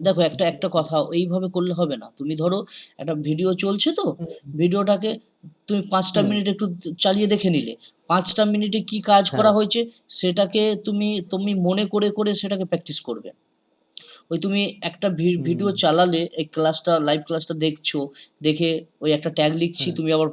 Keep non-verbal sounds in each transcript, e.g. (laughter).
দেখো একটা একটা কথা এইভাবে করলে হবে না তুমি ধরো একটা ভিডিও চলছে তো ভিডিওটাকে তুমি পাঁচটা। মিনিট একটু চালিয়ে দেখে নিলে পাঁচটা মিনিটে কি কাজ করা হ্যাঁ। হয়েছে সেটাকে তুমি তুমি মনে করে করে সেটাকে প্র্যাকটিস করবে ওই তুমি একটা ভিডিও চালালে এই ক্লাসটা লাইভ ক্লাসটা দেখছ দেখে ওই একটা ট্যাগ লিখছি হ্যাঁ। তুমি আবার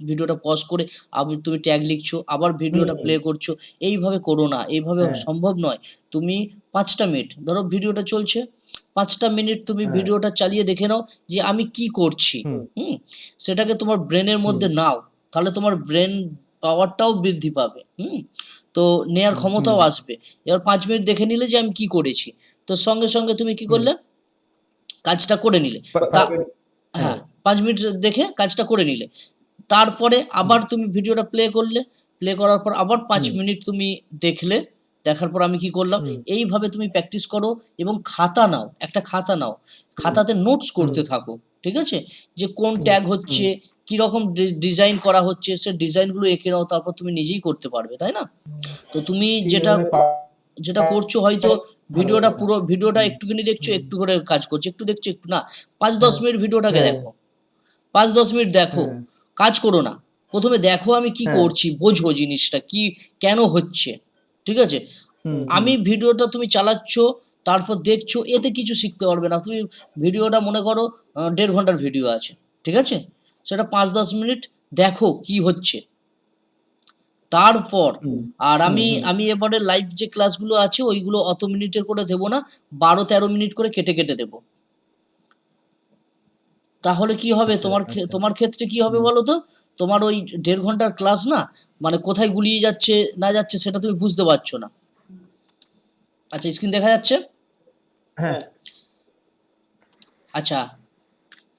ভিডিওটা পজ করে আবার তুমি ট্যাগ লিখছো আবার ভিডিওটা প্লে করছ এইভাবে করো না এইভাবে হ্যাঁ। সম্ভব নয় তুমি পাঁচটা মিনিট। ধরো ভিডিওটা চলছে পাঁচটা মিনিট তুমি হ্যাঁ। ভিডিওটা চালিয়ে দেখে নাও যে আমি কি করছি। হুম। সেটাকে তোমার ব্রেনের মধ্যে নাও তাহলে তোমার ব্রেন পাওয়ারটাও বৃদ্ধি পাবে। হুম? তো নেয়ার ক্ষমতাও আসবে। এবার পাঁচ মিনিট দেখে নিলে যে আমি কি করেছি। তো সঙ্গে সঙ্গে তুমি কি করলে? কাজটা করে নিলে। পা- হ্যাঁ পাঁচ মিনিট দেখে কাজটা করে নিলে। তারপরে আবার তুমি ভিডিওটা প্লে করলে। প্লে করার পর আবার পাঁচ মিনিট তুমি দেখলে দেখার পর আমি কি করলাম? এইভাবে তুমি প্র্যাকটিস করো এবং খাতা নাও একটা খাতা নাও। খাতাতে নোটস করতে থাকো ঠিক আছে? যে কোন ট্যাগ হচ্ছে কি রকম ডিজাইন করা হচ্ছে সে ডিজাইনগুলো এঁকে নাও তারপর তুমি নিজেই করতে পারবে তাই না? তো তুমি যেটা যেটা করছ হয়তো ভিডিওটা পুরো ভিডিওটা একটুখানি দেখছ একটু করে কাজ করছ একটু দেখছ একটু না। পাঁচ দশ হ্যাঁ। মিনিট ভিডিওটাকে হ্যাঁ। দেখো। পাঁচ দশ মিনিট দেখো। হ্যাঁ। কাজ করো না। প্রথমে দেখো আমি কি হ্যাঁ। করছি বোঝো জিনিসটা কি কেন হচ্ছে? ঠিক আছে? আমি। ভিডিওটা তুমি চালাচ্ছ তারপর দেখছ এতে কিছু শিখতে পারবে না। তুমি ভিডিওটা মনে করো দেড় ঘণ্টার ভিডিও আছে ঠিক আছে? সেটা পাঁচ দশ মিনিট দেখো কি হচ্ছে। তারপর আর আমি। আমি এবারে লাইভ যে ক্লাসগুলো আছে ওইগুলো অত মিনিটের করে দেবো না বারো তেরো মিনিট করে কেটে কেটে দেবো। তাহলে কি হবে? আচ্ছা, তোমার আচ্ছা। তোমার ক্ষেত্রে কি হবে বলো তো? তোমার ওই দেড় ঘণ্টার ক্লাস না মানে কোথায় গুলিয়ে যাচ্ছে না যাচ্ছে সেটা তুমি বুঝতে পারছ না। আচ্ছা স্ক্রিন দেখা যাচ্ছে? হ্যাঁ। আচ্ছা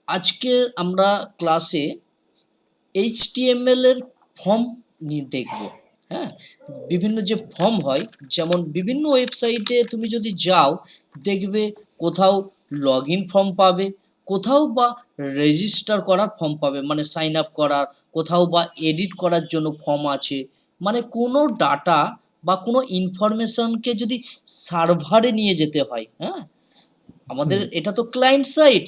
আজকে আমরা ক্লাসে এইচটিএমএল এর ফর্ম নিয়ে দেখব হ্যাঁ? বিভিন্ন যে ফর্ম হয় যেমন বিভিন্ন ওয়েবসাইটে তুমি যদি যাও দেখবে কোথাও লগ ইন ফর্ম পাবে কোথাও বা রেজিস্টার করার ফর্ম পাবে মানে সাইন আপ করার কোথাও বা এডিট করার জন্য ফর্ম আছে। মানে কোনো ডাটা বা কোনো ইনফরমেশনকে যদি সার্ভারে নিয়ে যেতে হয় হ্যাঁ? আমাদের এটা তো ক্লায়েন্ট সাইট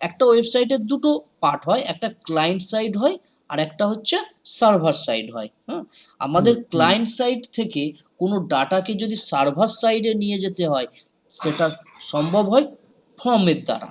একটা ওয়েবসাইটের দুটো পার্ট হয় একটা ক্লায়েন্ট সাইড হয় আর একটা হচ্ছে সার্ভার সাইড হয় হ্যাঁ? আমাদের। ক্লায়েন্ট সাইড থেকে কোনো ডাটাকে যদি সার্ভার সাইডে নিয়ে যেতে হয় সেটা সম্ভব হয় ফর্মের দ্বারা।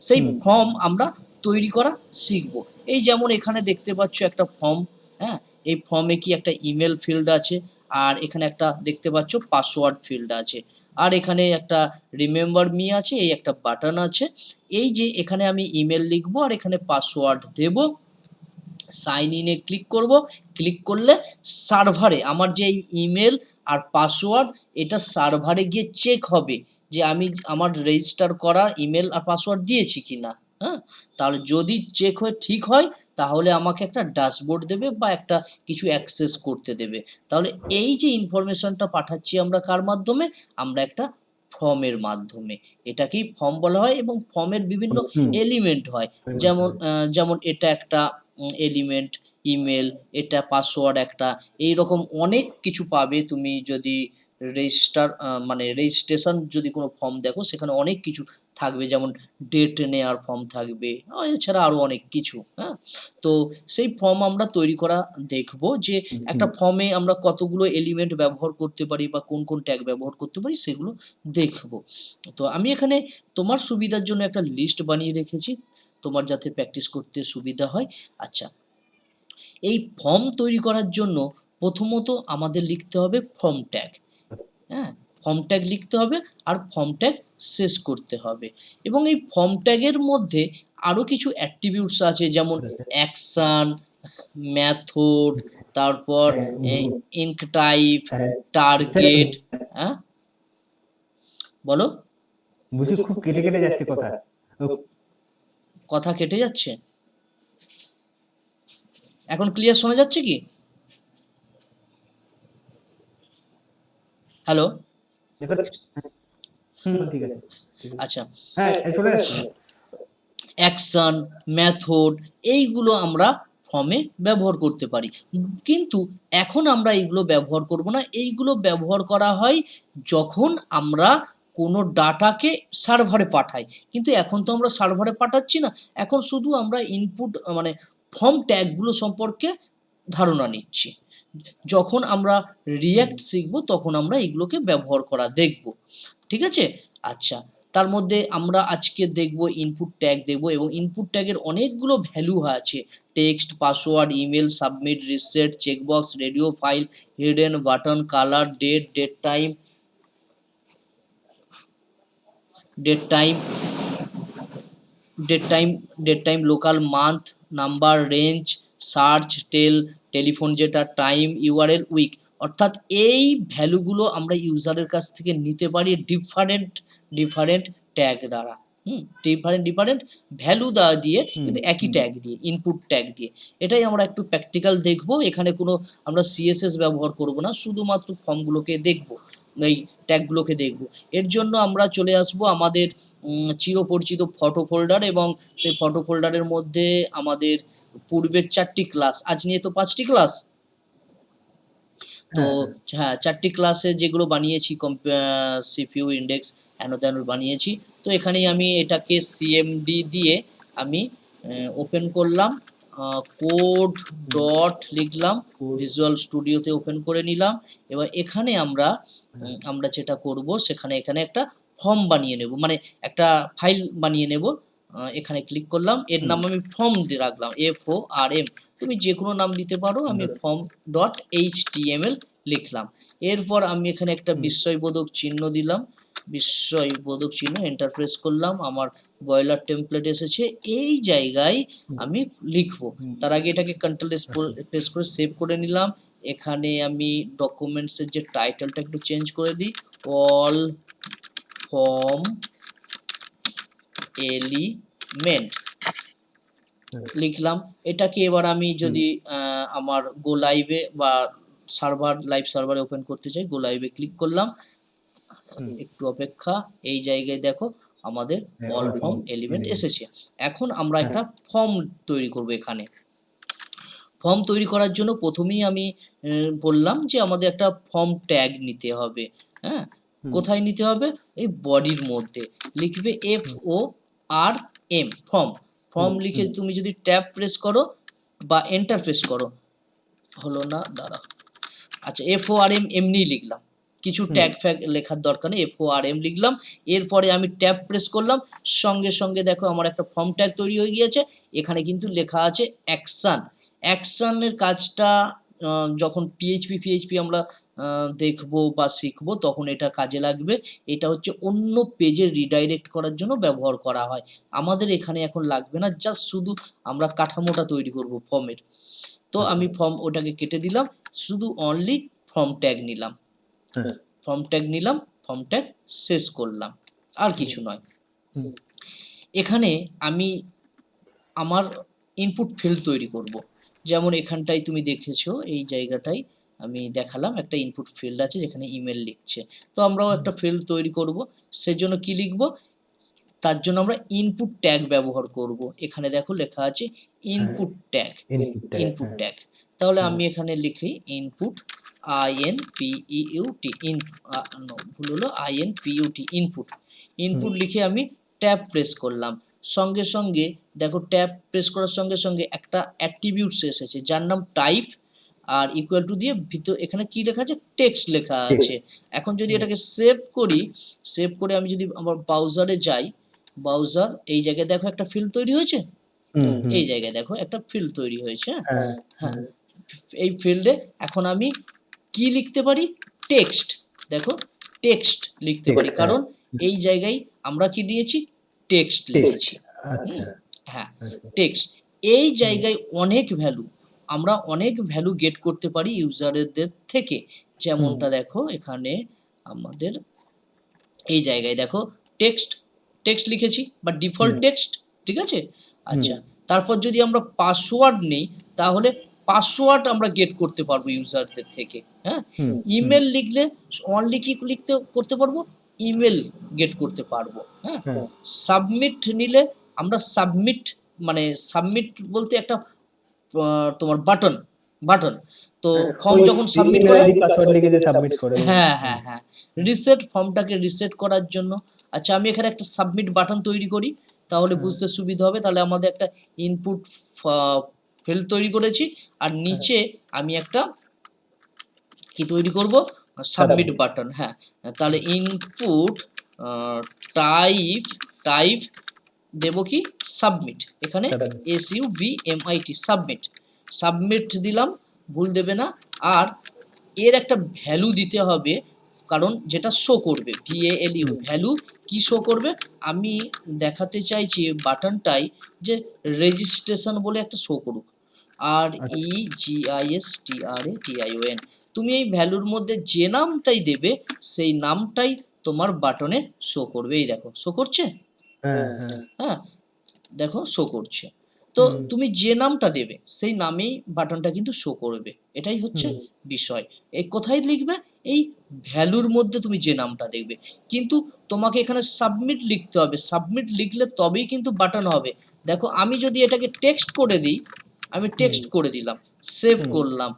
সেই ফর্ম আমরা তৈরি করা শিখব। এই যেমন এখানে দেখতে পাচ্ছ একটা ফর্ম হ্যাঁ? এই ফর্মে কি একটা ইমেল ফিল্ড আছে আর এখানে একটা দেখতে পাচ্ছ পাসওয়ার্ড ফিল্ড আছে। আর এখানে একটা রিমেম্বার মি আছে এই একটা বাটন আছে। এই যে এখানে আমি ইমেল লিখব আর এখানে পাসওয়ার্ড দেব। সাইন ইনে ক্লিক করব। ক্লিক করলে সার্ভারে আমার যে এই ইমেল আর পাসওয়ার্ড এটা সার্ভারে গিয়ে চেক হবে। যে আমি আমার রেজিস্টার করা ইমেল আর পাসওয়ার্ড দিয়েছি কি না হ্যাঁ? তাহলে যদি চেক হয়ে ঠিক হয় তাহলে আমাকে একটা ড্যাশবোর্ড দেবে বা একটা কিছু অ্যাক্সেস করতে দেবে। তাহলে এই যে ইনফরমেশনটা পাঠাচ্ছি আমরা কার মাধ্যমে? আমরা একটা ফর্মের মাধ্যমে। এটাকেই ফর্ম বলা হয় এবং ফর্মের বিভিন্ন এলিমেন্ট হয়। যেমন যেমন এটা একটা এলিমেন্ট ইমেল এটা পাসওয়ার্ড একটা এই রকম অনেক কিছু পাবে। তুমি যদি রেজিস্টার মানে রেজিস্ট্রেশন যদি কোনো ফর্ম দেখো সেখানে অনেক কিছু থাকবে। যেমন ডেট নেওয়ার ফর্ম থাকবে এছাড়া আরও অনেক কিছু হ্যাঁ? তো সেই ফর্ম আমরা তৈরি করা দেখব যে একটা ফর্মে আমরা কতগুলো এলিমেন্ট ব্যবহার করতে পারি বা কোন কোন ট্যাগ ব্যবহার করতে পারি সেগুলো দেখব। তো আমি এখানে তোমার সুবিধার জন্য একটা লিস্ট বানিয়ে রেখেছি তোমার যাতে প্র্যাকটিস করতে সুবিধা হয়। আচ্ছা এই ফর্ম তৈরি করার জন্য প্রথমত আমাদের লিখতে হবে ফর্ম ট্যাগ হ্যাঁ? ফর্ম ট্যাগ লিখতে হবে আর ফর্ম ট্যাগ শেষ করতে হবে। এবং এই ফর্ম ট্যাগের মধ্যে আরও কিছু অ্যাট্রিবিউটস আছে যেমন অ্যাকশান মেথড তারপর ইনক টাইপ টার্গেট হ্যাঁ? বলো? বুঝি খুব কেটে কেটে যাচ্ছে কথা। কথা কেটে যাচ্ছে? এখন ক্লিয়ার শোনা যাচ্ছে কি? হ্যালো ঠিক আছে। আচ্ছা। হ্যাঁ অ্যাকশন মেথড এইগুলো আমরা ফর্মে ব্যবহার করতে পারি। কিন্তু এখন আমরা এইগুলো ব্যবহার করব না। এইগুলো ব্যবহার করা হয় যখন আমরা কোনো ডাটাকে সার্ভারে পাঠাই। কিন্তু এখন তো আমরা সার্ভারে পাঠাচ্ছি না। এখন শুধু আমরা ইনপুট মানে ফর্ম ট্যাগগুলো সম্পর্কে ধারণা নিচ্ছি। যখন আমরা রিয়্যাক্ট শিখব, তখন আমরা এগুলোকে ব্যবহার করা দেখব। ঠিক আছে? আচ্ছা তার মধ্যে আমরা আজকে দেখব ইনপুট ট্যাগ দেখব এবং ইনপুট ট্যাগের অনেকগুলো ভ্যালু আছে। Text password email submit reset checkbox radio file hidden button colour date date time date time date time date time local month number range search tel telephone যেটা time URL week অর্থাৎ এই ভ্যালুগুলো আমরা ইউজারের কাছ থেকে নিতে পারি different different tag দ্বারা। হুম different different value দেওয়া দিয়ে কিন্তু একই। ট্যাগ দিয়ে ইনপুট ট্যাগ দিয়ে। এটাই আমরা একটু প্র্যাকটিক্যাল দেখব এখানে কোনো আমরা সিএসএস ব্যবহার করব না শুধুমাত্র ফর্মগুলোকে দেখব এই ট্যাগগুলোকে দেখব। এর জন্য আমরা চলে আসব আমাদের চিরপরিচিত ফটো ফোল্ডার এবং সেই ফটো ফোল্ডারের মধ্যে আমাদের পূর্বের চারটি ক্লাস আজ নিয়ে তো পাঁচটি ক্লাস তো হ্যাঁ চারটি ক্লাসে যেগুলো বানিয়েছি সিপিইউ ইন্ডেক্স হ্যানো ত্যানো বানিয়েছি। তো এখানেই আমি এটাকে সিএমডি দিয়ে আমি ওপেন করলাম কোড ডট লিখলাম ভিজুয়াল স্টুডিওতে ওপেন করে নিলাম। এবার এখানে আমরা আমরা যেটা করব সেখানে এখানে একটা ফর্ম বানিয়ে নেব। মানে একটা ফাইল বানিয়ে নেব। এখানে ক্লিক করলাম। এর নাম আমি ফর্ম দিয়ে রাখলাম এফ ও আর এম তুমি যে কোনো নাম দিতে পারো আমি ফর্ম ডট এইচ লিখলাম। এরপর আমি এখানে একটা বিস্ময়বোধক চিহ্ন দিলাম। বিস্ময়বোধক চিহ্ন এন্টারপ্রেস করলাম। আমার বয়লার টেমপ্লেট এসেছে। এই জায়গায় আমি লিখব। তার আগে এটাকে কন্ট্রোল প্রেস করে সেভ করে নিলাম। এখানে আমি ডকুমেন্টসের যে টাইটেলটা একটু চেঞ্জ করে দিই। All form element. লিখলাম। এটাকে এবার আমি যদি আমার গো লাইভে বা সার্ভার লাইভ সার্ভারে ওপেন করতে চাই গো লাইভে ক্লিক করলাম। একটু অপেক্ষা এই জায়গায় দেখো আমাদের অল ফর্ম এলিমেন্ট এসেছে। এখন আমরা হ্যাঁ। একটা ফর্ম তৈরি করব এখানে। ফর্ম তৈরি করার জন্য প্রথমেই আমি বললাম যে আমাদের একটা ফর্ম ট্যাগ নিতে হবে। হ্যাঁ? কোথায় নিতে হবে? এই বডির মধ্যে। লিখবে F O R M form. Form লিখে তুমি যদি ট্যাব প্রেস করো বা এন্টার প্রেস করো হলো না দাঁড়া। আচ্ছা এফ ও আর এম এমনি লিখলাম। কিছু ট্যাগ ফ্যাগ লেখার দরকার নেই এফ ও আর এম লিখলাম। এরপরে আমি ট্যাব প্রেস করলাম। সঙ্গে সঙ্গে দেখো আমার একটা ফর্ম ট্যাগ তৈরি হয়ে গিয়েছে। এখানে কিন্তু লেখা আছে অ্যাকশান। অ্যাকশানের কাজটা যখন পিএইচপি পিএইচপি আমরা দেখব বা শিখব তখন এটা কাজে লাগবে। এটা হচ্ছে অন্য পেজে রিডাইরেক্ট করার জন্য ব্যবহার করা হয়। আমাদের এখানে এখন লাগবে না জাস্ট শুধু আমরা কাঠামোটা তৈরি করব ফর্মের। তো আমি ফর্ম ওটাকে কেটে দিলাম শুধু অনলি ফর্ম ট্যাগ নিলাম। ফর্ম ট্যাগ নিলাম ফর্ম ট্যাগ শেষ করলাম। আর কিছু নয়। এখানে আমি আমার ইনপুট ফিল্ড তৈরি করব। যেমন এখানটায় তুমি দেখেছ এই জায়গাটায় আমি দেখালাম একটা ইনপুট ফিল্ড আছে যেখানে ইমেল লিখছে। তো আমরাও একটা ফিল্ড তৈরি করব সেজন্য কি লিখব? তার জন্য আমরা ইনপুট ট্যাগ ব্যবহার করব। এখানে দেখো লেখা আছে ইনপুট ট্যাগ ইনপুট। ট্যাগ তাহলে আমি এখানে লিখি input I N P U T in ভুল হলো I N P U T input input লিখে আমি ট্যাব প্রেস করলাম। সঙ্গে সঙ্গে দেখো ট্যাব প্রেস করার সঙ্গে সঙ্গে একটা অ্যাট্রিবিউটস এসেছে যার নাম টাইপ আর ইকুয়াল টু দিয়ে ভিতর এখানে কি লেখা আছে? টেক্সট লেখা আছে। এখন যদি এটাকে সেভ করি সেভ করে আমি যদি আমার ব্রাউজারে যাই ব্রাউজার এই জায়গায় দেখো একটা ফিল্ড তৈরি হয়েছে। এই জায়গায় দেখো একটা ফিল্ড তৈরি হয়েছে হ্যাঁ? হ্যাঁ, হ্যাঁ। এই ফিল্ডে এখন আমি কি লিখতে পারি? টেক্সট দেখো টেক্সট লিখতে পারি। হ্যাঁ। কারণ এই জায়গায় আমরা কি দিয়েছি? টেক্সট লিখেছি। আচ্ছা। হ্যাঁ আচ্ছা। টেক্সট এই জায়গায় অনেক ভ্যালু আমরা অনেক ভ্যালু গেট করতে পারি ইউজারদের থেকে। যেমনটা দেখো এখানে আমাদের এই জায়গায় দেখো টেক্সট টেক্সট লিখেছি বা ডিফল্ট টেক্সট ঠিক আছে? আচ্ছা তারপর যদি আমরা পাসওয়ার্ড নেই তাহলে পাসওয়ার্ড আমরা গেট করতে পারব ইউজারদের থেকে হ্যাঁ? ইমেল লিখলে অনলি কি লিখতে করতে পারব? ইমেল গেট করতে পারব হ্যাঁ? হ্যাঁ। সাবমিট নিলে আমরা সাবমিট মানে সাবমিট বলতে একটা তোমার বাটন বাটন তো ফর্ম যখন সাবমিট করে সাবমিট করে। হ্যাঁ হ্যাঁ হ্যাঁ। রিসেট ফর্মটাকে রিসেট করার জন্য। আচ্ছা আমি এখানে একটা সাবমিট বাটন তৈরি করি তাহলে বুঝতে সুবিধা হবে। তাহলে আমাদের একটা ইনপুট ফিল্ড তৈরি করেছি। আর নিচে আমি একটা কি তৈরি করব? সাবমিট বাটন হ্যাঁ। তাহলে ইনপুট টাইপ টাইপ দেব কি? সাবমিট এখানে S U B M I T submit submit দিলাম ভুল দেবে না। আর এর একটা ভ্যালু দিতে হবে কারণ যেটা শো করবে V A L U value কি শো করবে? আমি দেখাতে চাইছি বাটনটাই যে রেজিস্ট্রেশন বলে একটা শো করুক। R. E G I S T R A T I O N তুমি এই ভ্যালুর মধ্যে যে নামটাই দেবে সেই নামটাই তোমার বাটনে শো করবে। এই দেখো শো করছে? হ্যাঁ হ্যাঁ। হ্যাঁ। দেখো শো করছে। তো তুমি যে নামটা দেবে সেই নামেই বাটনটা কিন্তু শো করবে। এটাই হচ্ছে বিষয়। এই কোথায় লিখবে? এই ভ্যালুর মধ্যে তুমি যে নামটা দেখবে। কিন্তু তোমাকে এখানে সাবমিট লিখতে হবে। সাবমিট লিখলে তবেই কিন্তু বাটন হবে। দেখো আমি যদি এটাকে টেক্সট করে দিই আমি টেক্সট করে দিলাম। সেভ করলাম।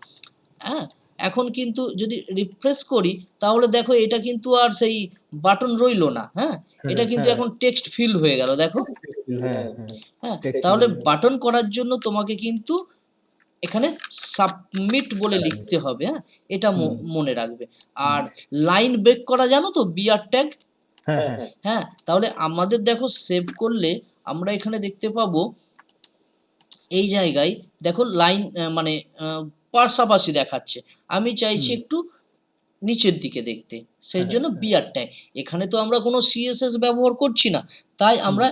হ্যাঁ? এখন কিন্তু যদি রিফ্রেশ করি তাহলে দেখো এটা কিন্তু আর সেই বাটন রইল না হ্যাঁ? এটা কিন্তু হ্যাঁ। এখন টেক্সট ফিল্ড হয়ে গেল দেখো। হ্যাঁ হ্যাঁ হ্যাঁ। তাহলে বাটন করার জন্য তোমাকে কিন্তু এখানে সাবমিট বলে হ্যাঁ। লিখতে হবে হ্যাঁ? এটা মনে রাখবে। আর লাইন ব্রেক করা জানো তো বিআর ট্যাগ হ্যাঁ হ্যাঁ হ্যাঁ। তাহলে আমাদের দেখো সেভ করলে আমরা এখানে দেখতে পাবো এই জায়গায় দেখো লাইন মানে পাশাপাশি দেখাচ্ছে। আমি চাইছি একটু নিচের দিকে দেখতে। সেই হ্যাঁ, জন্য। বিআর ট্যাগ এখানে তো আমরা কোনো সিএসএস ব্যবহার করছি না তাই আমরা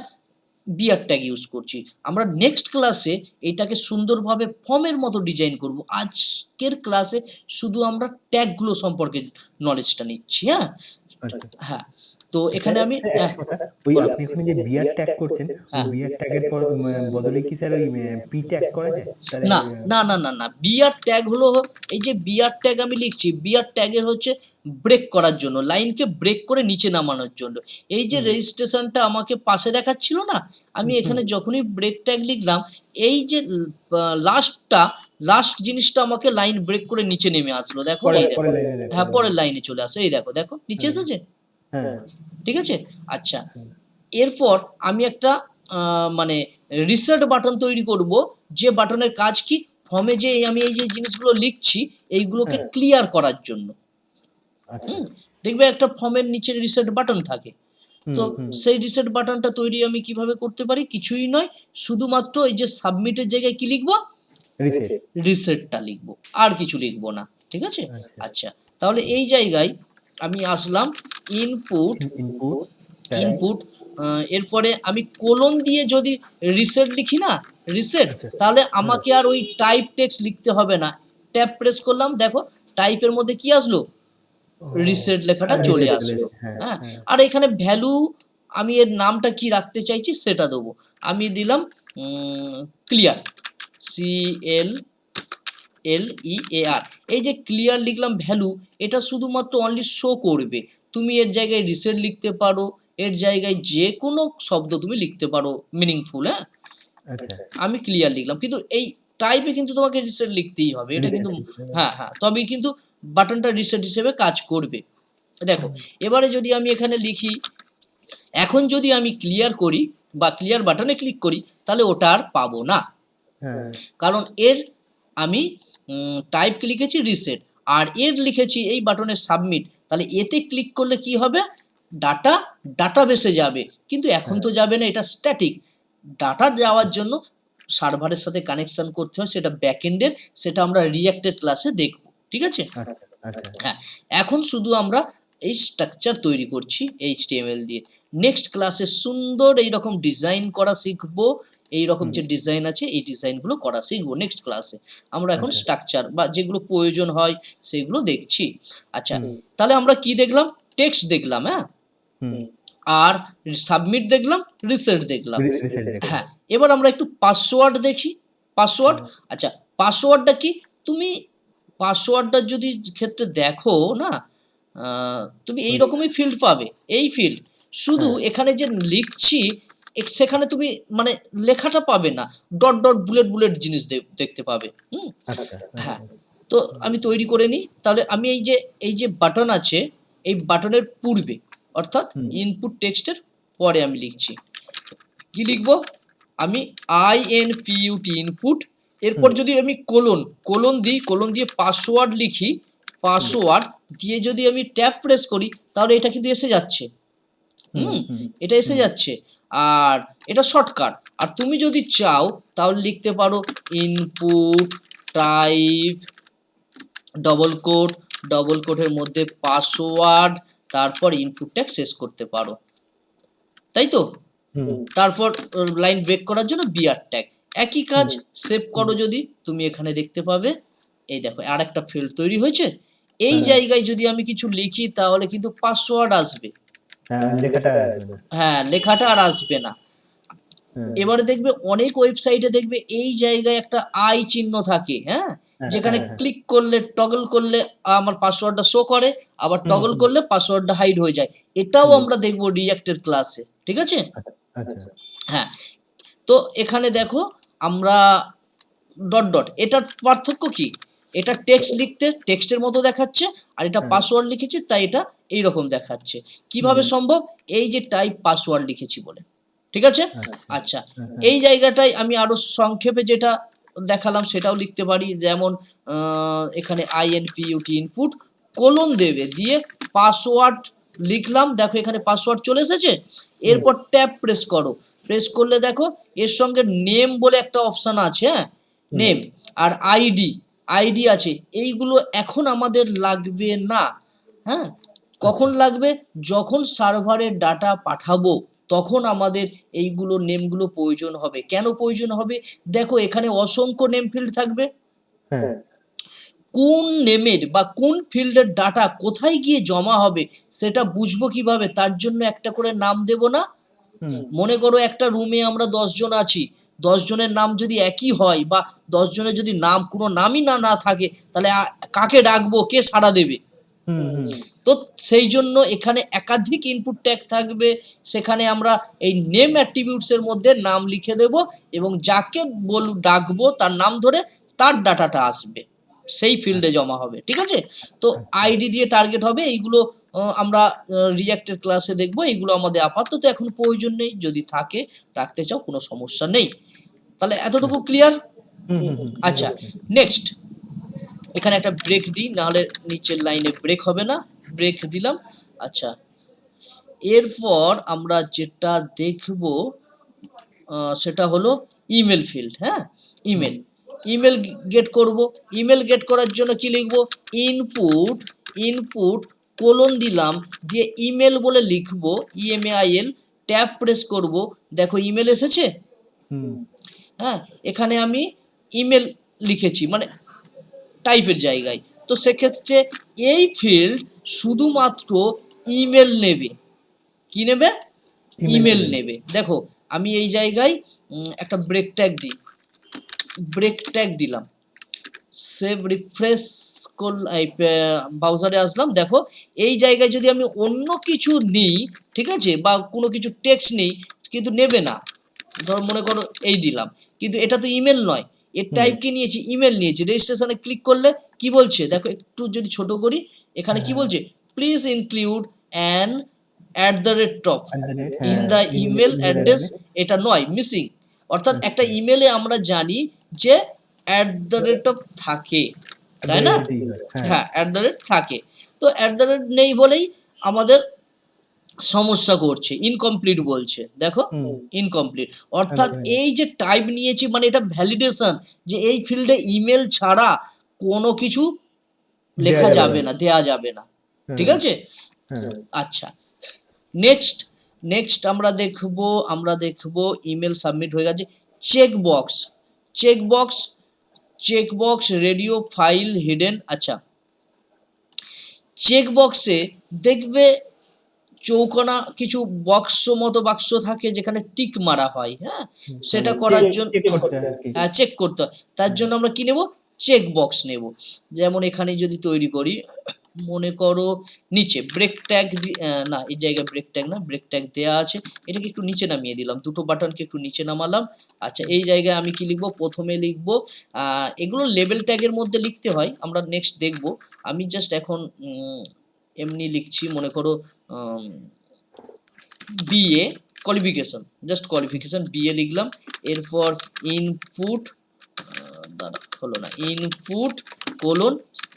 বিআর ট্যাগ ইউজ করছি। আমরা নেক্সট ক্লাসে এটাকে সুন্দরভাবে ফর্মের মতো ডিজাইন করব। আজকের ক্লাসে শুধু আমরা ট্যাগগুলো সম্পর্কে নলেজটা নিচ্ছি হ্যাঁ? আচ্ছা। হ্যাঁ। তো এখানে আমি এক হ্যাঁ, ওই আপনি ওখানে যে বিয়ার ট্যাগ করছেন হ্যাঁ। বিয়ার ট্যাগের পর বদলে কি স্যার ওই পি ট্যাগ করা যায়? না না না না না। বিআর ট্যাগ হলো এই যে বিআর ট্যাগ আমি লিখছি বিআর ট্যাগের হচ্ছে ব্রেক করার জন্য লাইনকে ব্রেক করে নিচে নামানোর জন্য। এই যে রেজিস্ট্রেশনটা আমাকে পাশে দেখাচ্ছিল না আমি এখানে যখনই ব্রেক ট্যাগ লিখলাম এই যে লাস্টটা লাস্ট জিনিসটা আমাকে লাইন ব্রেক করে নিচে নেমে আসলো। দেখো এই দেখো। হ্যাঁ পরের লাইনে চলে আসো এই দেখো দেখো নিচে এসেছে? হ্যাঁ ঠিক আছে? আচ্ছা। এরপর আমি একটা মানে রিসেট বাটন তৈরি করব। যে বাটনের কাজ কি? ফর্মে যে আমি এই যে জিনিসগুলো লিখছি এইগুলোকে হ্যাঁ। ক্লিয়ার করার জন্য। আচ্ছা। দেখবে একটা ফর্মের নিচে রিসেট বাটন থাকে। তো সেই রিসেট বাটনটা তৈরি আমি কীভাবে করতে পারি? কিছুই নয়। শুধুমাত্র এই যে সাবমিটের জায়গায় কি লিখব? রিসেটটা লিখব। আর কিছু লিখব না। ঠিক আছে? আচ্ছা। আচ্ছা। তাহলে এই জায়গায় আমি আসলাম ইনপুট ইনপুট এরপরে আমি কোলন দিয়ে যদি রিসেট লিখি না রিসেট। তাহলে আমাকে আর ওই টাইপ টেক্সট লিখতে হবে না। ট্যাপ প্রেস করলাম দেখো টাইপের মধ্যে কি আসলো? রিসেট লেখাটা চলে চলে আসলো। হ্যাঁ, হ্যাঁ হ্যাঁ, আর এখানে ভ্যালু আমি এর নামটা কি রাখতে চাইছি সেটা দেবো। আমি দিলাম ক্লিয়ার সি এল এল ই এ আর এই যে ক্লিয়ার লিখলাম ভ্যালু এটা শুধুমাত্র অনলি শো করবে। তুমি এর জায়গায় রিসেট লিখতে পারো এর জায়গায় যে কোনো শব্দ তুমি লিখতে পারো মিনিংফুল হ্যাঁ? আচ্ছা, আমি ক্লিয়ার লিখলাম কিন্তু এই টাইপে কিন্তু তোমাকে রিসেট লিখতেই হবে এটা কিন্তু হ্যাঁ হ্যাঁ তবেই কিন্তু বাটনটা রিসেট হিসেবে কাজ করবে। দেখো এবারে যদি আমি এখানে লিখি এখন যদি আমি ক্লিয়ার করি বা ক্লিয়ার বাটনে ক্লিক করি তাহলে ওটা আর পাবো না। হ্যাঁ, কারণ এর আমি টাইপ লিখেছি? রিসেট আর এর লিখেছি এই বাটনে সাবমিট তাহলে এতে ক্লিক করলে কি হবে? ডাটা ডাটাবেসে যাবে। কিন্তু এখন তো যাবে না এটা স্ট্যাটিক ডাটা যাওয়ার জন্য সার্ভারের সাথে কানেকশন করতে হয় সেটা ব্যাকএন্ডের সেটা আমরা রিয়াক্টেড ক্লাসে দেখব। ঠিক আছে? আচ্ছা, আচ্ছা, হ্যাঁ এখন শুধু আমরা এই স্ট্রাকচার তৈরি করছি এইচটিএমএল দিয়ে। নেক্সট ক্লাসে সুন্দর এই রকম ডিজাইন করা শিখব। এই রকম যে ডিজাইন আছে এই ডিজাইনগুলো করা শিখব নেক্সট ক্লাসে আমরা এখন আচ্ছা। স্ট্রাকচার বা যেগুলো প্রয়োজন হয় সেগুলো দেখছি। আচ্ছা তাহলে আমরা কি দেখলাম? টেক্সট দেখলাম হ্যাঁ? আর সাবমিট দেখলাম রিসেট দেখলাম। হ্যাঁ এবার আমরা একটু পাসওয়ার্ড দেখি। পাসওয়ার্ড আচ্ছা পাসওয়ার্ডটা কি? তুমি পাসওয়ার্ডটা যদি ক্ষেত্রে দেখো না তুমি এই রকমই ফিল্ড পাবে এই ফিল্ড শুধু হ্যাঁ। এখানে যে লিখছি সেখানে তুমি মানে লেখাটা পাবে না। ডট ডট বুলেট বুলেট জিনিস দেখতে পাবে। হুম? আচ্ছা, হ্যাঁ। তো আমি তৈরি করে নিই। তাহলে আমি এই যে এই যে বাটন আছে এই বাটনের পূর্বে অর্থাৎ ইনপুট টেক্সটের পরে আমি লিখছি। কি লিখব? আমি I N P U T input এরপর যদি আমি কোলন কোলন দিই কোলন দিয়ে পাসওয়ার্ড লিখি পাসওয়ার্ড দিয়ে যদি আমি ট্যাপ প্রেস করি তাহলে এটা কিন্তু এসে যাচ্ছে। হুম। এটা এসে যাচ্ছে। আর এটা শর্টকাট আর তুমি যদি চাও তাহলে লিখতে পারো input type double quote double কোডের মধ্যে পাসওয়ার্ড তারপর ইনপুট ট্যাগ শেষ করতে পারো। তাই তো? তারপর লাইন ব্রেক করার জন্য বিআর ট্যাগ একই কাজ সেভ করো যদি তুমি এখানে দেখতে পাবে। এই দেখো আর একটা ফিল্ড তৈরি হয়েছে। এই হ্যাঁ। জায়গায় যদি আমি কিছু লিখি তাহলে কিন্তু পাসওয়ার্ড আসবে। হ্যাঁ লেখাটা। হ্যাঁ আর আসবে না। হ্যাঁ, এবারে দেখবে অনেক ওয়েবসাইটে দেখবে এই জায়গায় একটা আই চিহ্ন থাকে হ্যাঁ? হ্যাঁ, যেখানে হ্যাঁ, হ্যাঁ। ক্লিক করলে টগল করলে আমার পাসওয়ার্ডটা শো করে আবার টগল করলে পাসওয়ার্ডটা হাইড হয়ে যায়। এটাও আমরা দেখব রিয়াক্টের ক্লাসে ঠিক আছে? আচ্ছা হ্যাঁ। তো এখানে দেখো আমরা ডট ডট এটার পার্থক্য কি? এটা টেক্সট লিখতে টেক্সটের মতো দেখাচ্ছে আর এটা হ্যাঁ। পাসওয়ার্ড লিখেছে তাই এটা এই রকম দেখাচ্ছে। কীভাবে সম্ভব? এই যে টাইপ পাসওয়ার্ড লিখেছি বলে। ঠিক আছে? আচ্ছা আচ্ছা। হ্যাঁ, এই জায়গাটায় আমি আরও সংক্ষেপে যেটা দেখালাম সেটাও লিখতে পারি। যেমন এখানে আইএনপিইউটি ইনপুট কোলন দেবে দিয়ে পাসওয়ার্ড লিখলাম। দেখো এখানে পাসওয়ার্ড চলে এসেছে। এরপর ট্যাব প্রেস করো। প্রেস করলে দেখো এর সঙ্গে নেম বলে একটা অপশন আছে হ্যাঁ? নেম আর আইডি আইডি আছে। এইগুলো এখন আমাদের লাগবে না হ্যাঁ? কখন লাগবে? যখন সার্ভারে ডাটা পাঠাবো তখন আমাদের এইগুলো নেমগুলো প্রয়োজন হবে। কেন প্রয়োজন হবে? দেখো এখানে অসংখ্য নেম ফিল্ড থাকবে। হ্যাঁ। কোন নেমের বা কোন ফিল্ডের ডাটা কোথায় গিয়ে জমা হবে সেটা বুঝব কীভাবে? তার জন্য একটা করে নাম দেব না? হুম, মনে করো একটা রুমে আমরা জন আছি। দশ জনের নাম যদি একই হয় বা দশ জনের যদি নাম কোনো নামই না না থাকে তাহলে কাকে ডাকবো? কে সাড়া দেবে? তো সেই জন্য এখানে একাধিক ইনপুট ট্যাগ থাকবে। সেখানে আমরা এই নেম অ্যাট্রিবিউটসের মধ্যে নাম লিখে দেব এবং যাকে বল ডাকবো তার নাম ধরে তার ডাটাটা আসবে। সেই ফিল্ডে জমা হবে ঠিক আছে? তো আইডি দিয়ে টার্গেট হবে এইগুলো আমরা রিয়াক্টের ক্লাসে দেখব এইগুলো আমাদের আপাতত এখন প্রয়োজন নেই। যদি থাকে রাখতে চাও কোনো সমস্যা নেই। তাহলে এতটুকু ক্লিয়ার হুম, হুম, হুম। আচ্ছা নেক্সট এখানে একটা ব্রেক দিই নাহলে নিচের লাইনে ব্রেক হবে না। ব্রেক দিলাম আচ্ছা। এরপর আমরা যেটা দেখব সেটা হলো ইমেল ফিল্ড হ্যাঁ? ইমেল ইমেল গেট করব। ইমেল গেট করার জন্য কি লিখব? ইনপুট ইনপুট কোলন দিলাম দিয়ে ইমেল বলে লিখব ইএমএআইএল ট্যাব প্রেস করব। দেখো ইমেল এসেছে? হুম, হ্যাঁ এখানে আমি ইমেল লিখেছি মানে টাইপের জায়গায়। তো সেক্ষেত্রে এই ফিল্ড শুধুমাত্র ইমেল নেবে। কি নেবে? ইমেল নেবে। দেখো আমি এই জায়গায় একটা ব্রেক ট্যাগ দিই। ব্রেক ট্যাগ দিলাম। সেভ রিফ্রেশ কর ব্রাউজারে আসলাম। দেখো এই জায়গায় যদি আমি অন্য কিছু নিই ঠিক আছে বা কোনো কিছু টেক্সট নিই কিন্তু নেবে না ধর মনে করো এই দিলাম। কিন্তু এটা তো ইমেল নয়। এর। টাইপ কি নিয়েছি ইমেল নিয়েছি রেজিস্ট্রেশনে ক্লিক করলে কি বলছে? দেখো একটু যদি ছোট করি এখানে কি হ্যাঁ। বলছে? Please include an at the rate of rate, in the email address এটা নয় মিসিং অর্থাৎ আচ্ছা। একটা ইমেলে আমরা জানি যে অ্যাট দ্য রেট অফ থাকে তাই না? হ্যাঁ। অ্যাট দ্য রেট থাকে। তো অ্যাট দ্য রেট নেই বলেই আমাদের সমস্যা করছে ইনকমপ্লিট বলছে দেখো? ইনকমপ্লিট অর্থাৎ এই যে টাইপ নিয়েছি মানে এটা ভ্যালিডেশন যে এই ফিল্ডে ইমেল ছাড়া কোনো কিছু লেখা যাবে না। দেয়া যাবে না। হ্যাঁ, ঠিক আছে? হ্যাঁ, আচ্ছা। নেক্সট নেক্সট আমরা দেখব আমরা দেখব ইমেল সাবমিট হয়ে গেছে। Check box check box check box radio file hidden আচ্ছা। চেক বক্সে দেখবে চৌকোনা কিছু বক্স মতো বাক্স থাকে যেখানে টিক মারা হয় হ্যাঁ? সেটা করার জন্য হয় চেক করতে হয়। তার জন্য আমরা কি নেব? চেক বক্স নেব। যেমন এখানে যদি তৈরি করি মনে করো নিচে ব্রেক ট্যাগ না এই জায়গায় ব্রেক ট্যাগ না ব্রেক ট্যাগ দেওয়া আছে। এটাকে একটু নিচে নামিয়ে দিলাম। দুটো বাটনকে একটু নিচে নামালাম। আচ্ছা এই জায়গায় আমি কি লিখব? প্রথমে লিখব আহ, এগুলো লেভেল ট্যাগের মধ্যে লিখতে হয়। আমরা নেক্সট দেখব। আমি জাস্ট এখন উম, এমনি লিখছি মনে করো BA qualification just qualification BA লিখলাম এরপর ইনপুট দাঁড়া হলো না ইনপুট কোলন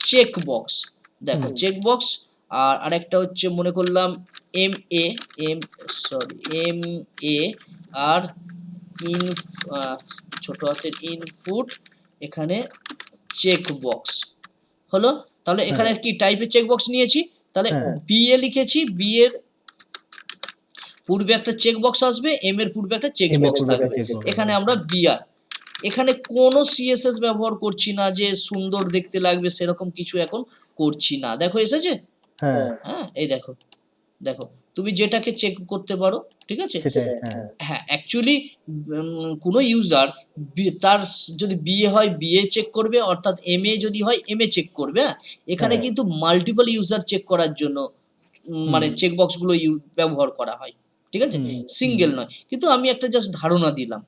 চেক বক্স দেখো চেক বক্স আর আরেকটা হচ্ছে মনে করলাম M A M sorry M A আর ইন ছোট হাতের ইনপুট এখানে চেক বক্স হলো? তাহলে এখানে কি টাইপের চেক বক্স নিয়েছি? তাহলে বি এ লিখেছি বি এর পূর্বে একটা চেক বক্স আসবে এম এর পূর্বে একটা চেক বক্স থাকবে। এখানে আমরা আমরা বিআর এখানে কোনো সিএসএস ব্যবহার করছি না যে সুন্দর দেখতে লাগবে সেরকম কিছু এখন করছি না। দেখো এসেছে? হ্যাঁ। হ্যাঁ এই দেখো দেখো। তুমি যেটাকে চেক করতে পারো ঠিক আছে? হ্যাঁ। হ্যাঁ অ্যাকচুয়ালি কোনো ইউজার তার যদি বিএ হয় বিএ চেক করবে অর্থাৎ এম এ যদি হয় এম এ চেক করবে হ্যাঁ? এখানে হ্যাঁ। কিন্তু মাল্টিপল ইউজার চেক করার জন্য মানে। চেক বক্সগুলো ব্যবহার করা হয় ঠিক আছে? সিঙ্গেল নয়। কিন্তু আমি একটা জাস্ট ধারণা দিলাম।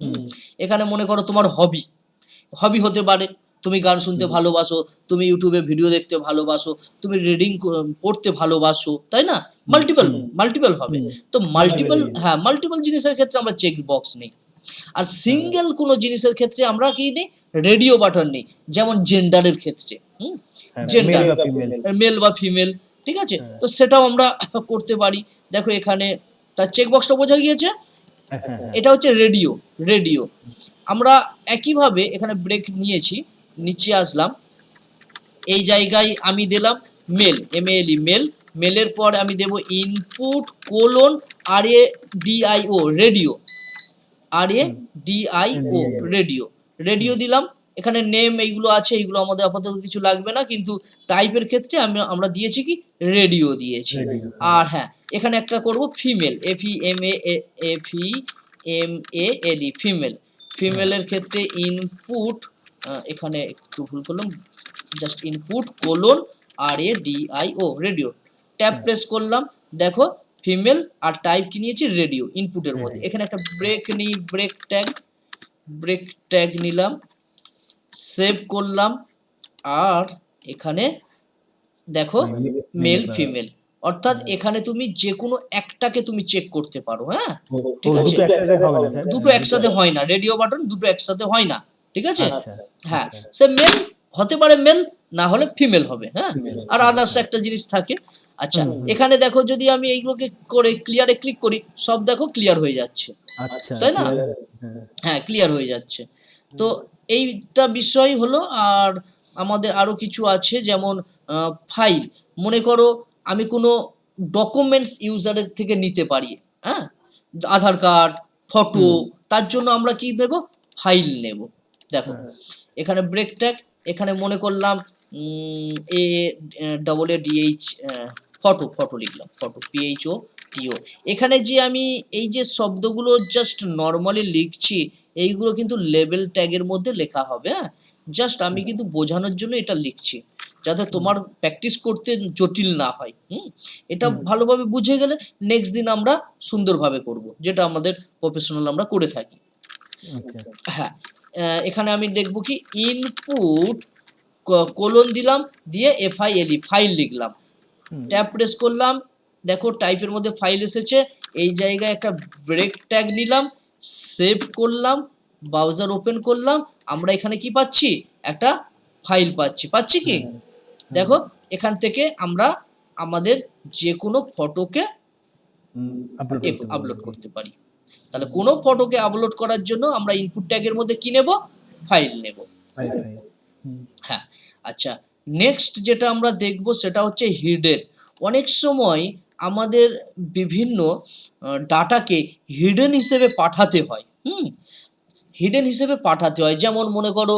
হুম, এখানে মনে করো তোমার হবি হবি হতে পারে। তুমি গান শুনতে ভালোবাসো তুমি ইউটিউবে ভিডিও দেখতে ভালোবাসো তুমি রিডিং পড়তে ভালোবাসো তাই না? মাল্টিপল মাল্টিপল হবে। তো মাল্টিপল হ্যাঁ মাল্টিপল জিনিসের ক্ষেত্রে আমরা চেক বক্স নেই। আর সিঙ্গেল কোনো জিনিসের ক্ষেত্রে আমরা কি নেই? রেডিও বাটন নেই। যেমন জেন্ডারের ক্ষেত্রে হুম? হ্যাঁ, male বা মেল বা ফিমেল ঠিক আছে? হ্যাঁ। তো সেটাও আমরা (laughs) করতে পারি। দেখো এখানে তার চেক বক্সটা বোঝা গিয়েছে? হ্যাঁ, হ্যাঁ, হ্যাঁ। এটা হচ্ছে রেডিও রেডিও আমরা একইভাবে এখানে ব্রেক নিয়েছি। নিচে আসলাম। এই জায়গায় আমি দিলাম male M L E male মেলের পর আমি দেব input colon R A D I O radio R A D I O radio radio দিলাম। এখানে নেম এইগুলো আছে এইগুলো আমাদের আপাতত কিছু লাগবে না কিন্তু টাইপের ক্ষেত্রে আমি আমরা দিয়েছি কি? রেডিও দিয়েছি। আর হ্যাঁ এখানে একটা করব female F E M A F E M A L E female ফিমেলের ক্ষেত্রে ইনপুট এখানে একটু ভুল করলাম। Just input colon R A D I O radio tab. Press করলাম। দেখো ফিমেল আর টাইপ কি নিয়েছি? রেডিও ইনপুটের মধ্যে। এখানে একটা ব্রেক নিই ব্রেক ট্যাগ ব্রেক ট্যাগ নিলাম। সেভ করলাম। আর এখানে দেখো মেল ফিমেল অর্থাৎ এখানে তুমি যে কোনো একটাকে তুমি চেক করতে পারো হ্যাঁ? ঠিক আছে। দুটো একসাথে হয় না। রেডিও বাটন দুটো একসাথে হয় না। ঠিক আছে? আচ্ছা, হ্যাঁ আচ্ছা। সে মেল হতে পারে মেল না হলে ফিমেল হবে হ্যাঁ। আর আদার্স একটা জিনিস থাকে। আচ্ছা। এখানে দেখো যদি আমি এইগুলোকে করে ক্লিয়ারে ক্লিক করি সব দেখো ক্লিয়ার হয়ে যাচ্ছে। আচ্ছা, তাই না? হ্যাঁ, হ্যাঁ। ক্লিয়ার হয়ে যাচ্ছে। তো এইটা বিষয় হলো আর আমাদের আরও কিছু আছে যেমন ফাইল মনে করো আমি কোনো ডকুমেন্টস ইউজারের থেকে নিতে পারি হ্যাঁ? আধার কার্ড ফটো তার জন্য আমরা কি দেব ফাইল নেব। দেখো হ্যাঁ। এখানে ব্রেক ট্যাগ এখানে মনে করলাম এ double A DH photo photo লিখলাম photo P H O T O এখানে যে আমি এই যে শব্দগুলো জাস্ট নর্মালি লিখছি এইগুলো কিন্তু লেভেল ট্যাগের মধ্যে লেখা হবে হ্যাঁ? জাস্ট আমি কিন্তু বোঝানোর জন্য এটা লিখছি যাতে তোমার প্র্যাকটিস করতে জটিল না হয় হুম? এটা ভালোভাবে বুঝে গেলে নেক্সট দিন আমরা সুন্দরভাবে করব যেটা আমাদের প্রফেশনাল আমরা করে থাকি। আচ্ছা, হ্যাঁ এখানে আমি দেখব কি ইনপুট কোলন দিলাম দিয়ে F I L E file লিখলাম। ট্যাপ প্রেস করলাম দেখো টাইপের মধ্যে ফাইল এসেছে এই জায়গায় একটা ব্রেক ট্যাগ নিলাম সেভ করলাম ব্রাউজার ওপেন করলাম আমরা এখানে কি পাচ্ছি? একটা ফাইল পাচ্ছি। পাচ্ছি কি? দেখো এখান থেকে আমরা আমাদের যে কোনো ফটোকে। আপলোড করতে পারি। তাহলে কোনো ফটোকে আপলোড করার জন্য আমরা ইনপুট ট্যাগের মধ্যে কি নেব? ফাইল নেব। হ্যাঁ আচ্ছা নেক্সট যেটা আমরা দেখব সেটা হচ্ছে হিডেন অনেক সময় আমাদের বিভিন্ন ডাটাকে হিডেন হিসেবে পাঠাতে হয়। হুম হিডেন হিসেবে পাঠাতে হয়। যেমন মনে করো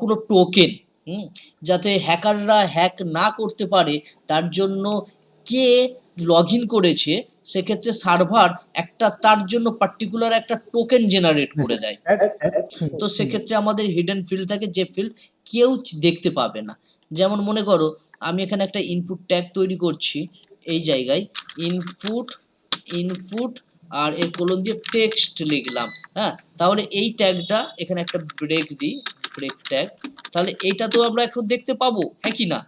কোনো টোকেন হুম যাতে হ্যাকাররা হ্যাক না করতে পারে তার জন্য কে লগ ইন করেছে, সেক্ষেত্রে সার্ভার একটা তার জন্য পার্টিকুলার একটা টোকেন জেনারেট করে দেয়। তো সেক্ষেত্রে আমাদের হিডেন ফিল্ড থাকে, যে ফিল্ড কেউ দেখতে পাবে না। যেমন মনে করো, আমি এখানে একটা ইনপুট ট্যাগ তৈরি করছি, এই জায়গায় ইনপুট ইনপুট আর এর কোলন দিয়ে টেক্সট লিখলাম হ্যাঁ? তাহলে এই ট্যাগটা এখানে একটা ব্রেক দিই ব্রেক ট্যাগ তাহলে এইটা তো আমরা একটু দেখতে পাবো হ্যাঁ কি না?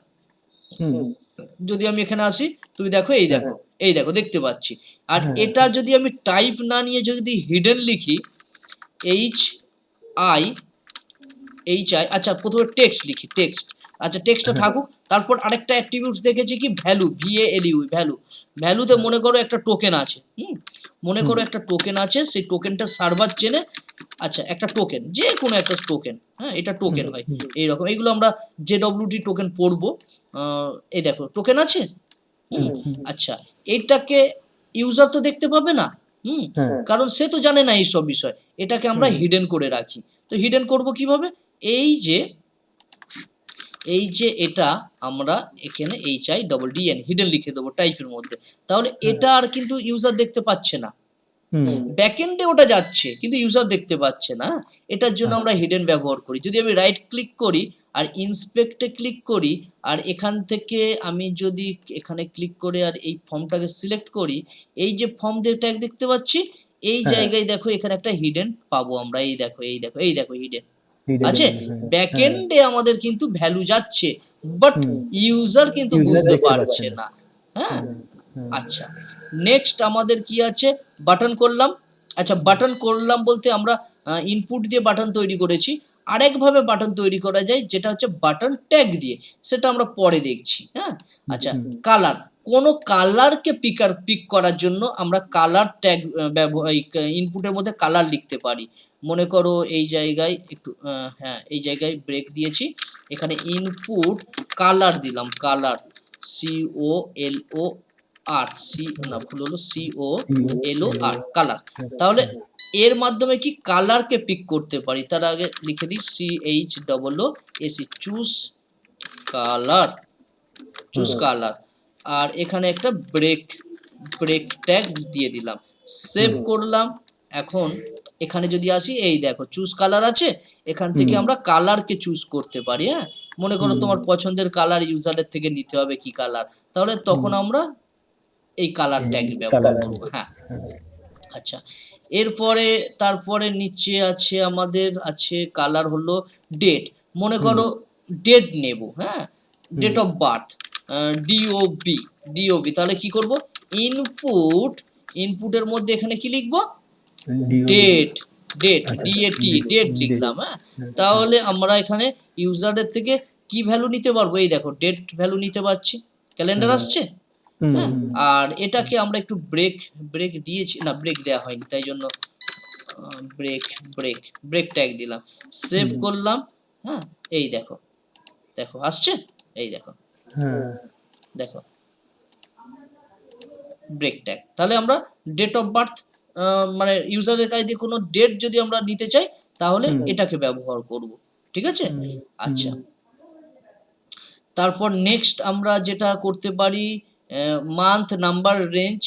যদি আমি এখানে আসি তুমি দেখো এই দেখো এই দেখো দেখতে পাচ্ছি। আর হ্যাঁ। এটা যদি আমি টাইপ না নিয়ে যদি হিডেন লিখি এইচ আই এইচ আই আচ্ছা প্রথমে টেক্সট লিখি টেক্সট আচ্ছা টেক্সটটা হ্যাঁ। থাকুক তারপর আরেকটা অ্যাট্রিবিউটস দেখেছি কি? Value V A L U value ভ্যালুতে মনে করো একটা টোকেন আছে হুম? মনে করো একটা টোকেন আছে সেই টোকেনটা সার্ভার চেনে আচ্ছা একটা টোকেন যে কোনো একটা টোকেন হ্যাঁ এটা টোকেন হয় এইরকম এইগুলো আমরা জে ডব্লিউটি টোকেন পড়ব। এই দেখো টোকেন আছে? আচ্ছা এইটাকে ইউজার তো দেখতে পাবে না? হুম হ্যাঁ। কারণ সে তো জানে না এইসব বিষয়। এটাকে আমরা হিডেন করে রাখি। তো হিডেন করব কীভাবে? এই যে এই যে এটা আমরা এখানে H I double D N hidden লিখে দেবো টাইপের মধ্যে। তাহলে এটা আর কিন্তু ইউজার দেখতে পাচ্ছে না। ব্যাকএন্ডে ওটা যাচ্ছে কিন্তু ইউজার দেখতে পাচ্ছে না। এটার জন্য আমরা হিডেন ব্যবহার করি। যদি আমি রাইট ক্লিক করি আর ইন্সপেক্টে ক্লিক করি আর এখান থেকে আমি যদি এখানে ক্লিক করে আর এই ফর্মটাকে সিলেক্ট করি এই যে ফর্ম ট্যাগ দেখতে পাচ্ছি এই হ্যাঁ। জায়গায় দেখো এখানে একটা হিডেন পাবো আমরা। এই দেখো এই দেখো এই দেখো হিডেন আছে? ব্যাকএন্ডে আমাদের কিন্তু ভ্যালু যাচ্ছে বাট ইউজার কিন্তু বুঝতে পারছে না। হ্যাঁ। আচ্ছা। নেক্সট আমাদের কি আছে? বাটন করলাম। আচ্ছা বাটন করলাম বলতে আমরা ইনপুট দিয়ে বাটন তৈরি করেছি। আরেকভাবে বাটন তৈরি করা যায়, যেটা হচ্ছে বাটন ট্যাগ দিয়ে। সেটা আমরা পরে দেখছি হ্যাঁ? আচ্ছা কালার কোনো কালারকে পিকার পিক করার জন্য আমরা কালার ট্যাগ ব্যবহার ইনপুটের মধ্যে কালার লিখতে পারি। মনে করো এই জায়গায় একটু হ্যাঁ এই জায়গায় ব্রেক দিয়েছি। এখানে ইনপুট কালার দিলাম colour C O L O R C না ভুল হলো সি ও এল ও আর কালার তাহলে এর মাধ্যমে কি কালারকে পিক করতে পারি? তার আগে লিখে দিই C H double O S E choose colour choose colour আর এখানে একটা ব্রেক ব্রেক ট্যাগ দিয়ে দিলাম। সেভ করলাম। এখন এখানে যদি আসি এই দেখো চুজ কালার আছে। এখান থেকে। আমরা কালারকে চুজ করতে পারি হ্যাঁ? মনে করো তোমার পছন্দের কালার ইউজারের থেকে নিতে হবে কি কালার তাহলে তখন আমরা এই কালার ট্যাগ ব্যবহার করব হ্যাঁ। আচ্ছা এরপরে তারপরে নিচে আছে আমাদের আছে কালার হলো ডেট মনে করো ডেট নেব হ্যাঁ? Date of birth D O B D O B তাহলে কি করব? ইনপুট ইনপুটের মধ্যে এখানে কি লিখব? ডেট ডেট ডিএটি ডেট লিখলাম হ্যাঁ? তাহলে আমরা এখানে ইউজারের থেকে কি ভ্যালু নিতে পারব? এই দেখো ডেট ভ্যালু নিতে পারছি। ক্যালেন্ডার আসছে? আর এটাকে আমরা একটু ব্রেক ব্রেক দিয়েছি না ব্রেক দেওয়া হয়নি তাই জন্য ব্রেক ব্রেক ব্রেক ট্যাগ দিলাম। সেভ করলাম হ্যাঁ এই দেখো দেখো আসছে? এই দেখো। হ্যাঁ। দেখো। ব্রেক ট্যাগ তাহলে আমরা ডেট অফ বার্থ মানে ইউজারের কাছে দিয়ে কোনো ডেট যদি আমরা নিতে চাই তাহলে এটাকে ব্যবহার করব। ঠিক আছে? আচ্ছা। তারপর নেক্সট আমরা যেটা করতে পারি মান্থ নাম্বার রেঞ্জ